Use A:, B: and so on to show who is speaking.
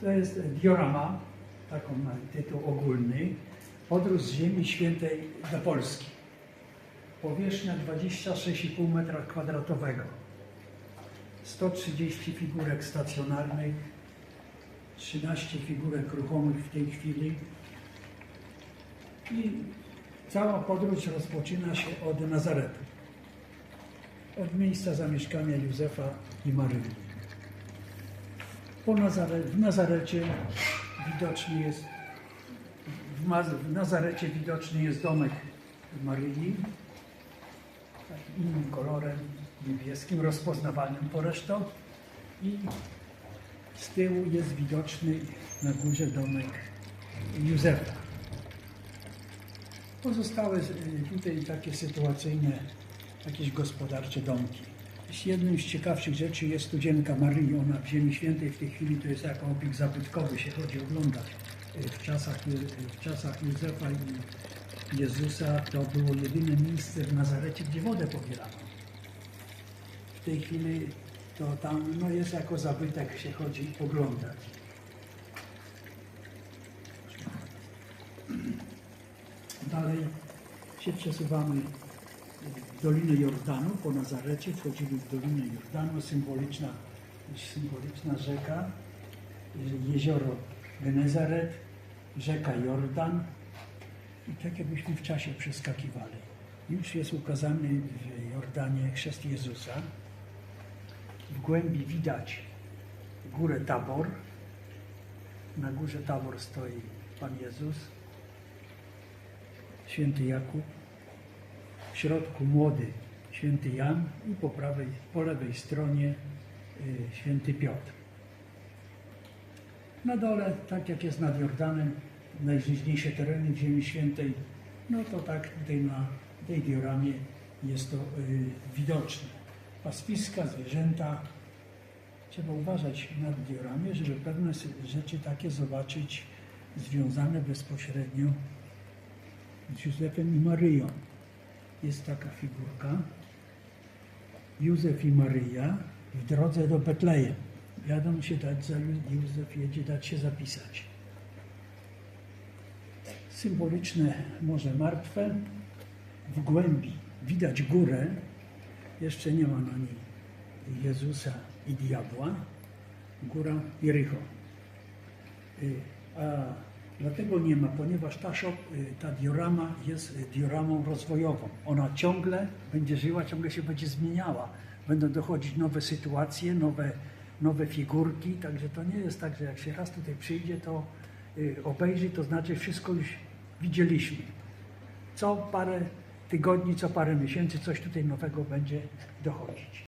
A: To jest diorama, taką ma tytuł ogólny, Podróż z Ziemi Świętej do Polski. Powierzchnia 26,5 metra kwadratowego. 130 figurek stacjonarnych, 13 figurek ruchomych w tej chwili. I cała podróż rozpoczyna się od Nazaretu. Od miejsca zamieszkania Józefa i Maryi. Po Nazare, w Nazarecie widoczny jest w, Maz, w Nazarecie widoczny jest domek Maryi innym kolorem niebieskim, rozpoznawalnym poresztą i z tyłu jest widoczny na górze domek Józefa. Pozostałe tutaj takie sytuacyjne, jakieś gospodarcze domki. Jednym z ciekawszych rzeczy jest studzienka Maryi. Ona w Ziemi Świętej w tej chwili to jest jako obiekt zabytkowy, się chodzi oglądać. Y, W czasach, Ju- w czasach Józefa i Jezusa to było jedyne miejsce w Nazarecie, gdzie wodę pobierano. W tej chwili to tam no, jest jako zabytek, się chodzi oglądać. Dalej się przesuwamy Dolinę Jordanu, po Nazarecie wchodzimy w Dolinę Jordanu, symboliczna, symboliczna rzeka, jezioro Genezaret, rzeka Jordan i tak jakbyśmy w czasie przeskakiwali. Już jest ukazany w Jordanie chrzest Jezusa. W głębi widać górę Tabor. Na górze Tabor stoi Pan Jezus, święty Jakub, w środku młody święty Jan i po prawej, po lewej stronie y, święty Piotr. Na dole, tak jak jest nad Jordanem, najżyźniejsze tereny Ziemi Świętej, no to tak tutaj na tej dioramie jest to y, widoczne. Pastwiska, zwierzęta. Trzeba uważać nad dioramie, żeby pewne rzeczy takie zobaczyć związane bezpośrednio z Józefem i Maryją. Jest taka figurka. Józef i Maryja w drodze do Betlejem. Jadą się dać za Józef jedzie dać się zapisać. Symboliczne Morze Martwe. W głębi widać górę. Jeszcze nie ma na niej Jezusa i diabła. Góra Jericho. Y, A dlatego nie ma, ponieważ ta, shop, y, ta diorama jest y, dioramą rozwojową. Ona ciągle będzie żyła, ciągle się będzie zmieniała. Będą dochodzić nowe sytuacje, nowe, nowe figurki, także to nie jest tak, że jak się raz tutaj przyjdzie, to y, obejrzy, to znaczy wszystko już widzieliśmy. Co parę tygodni, co parę miesięcy coś tutaj nowego będzie dochodzić.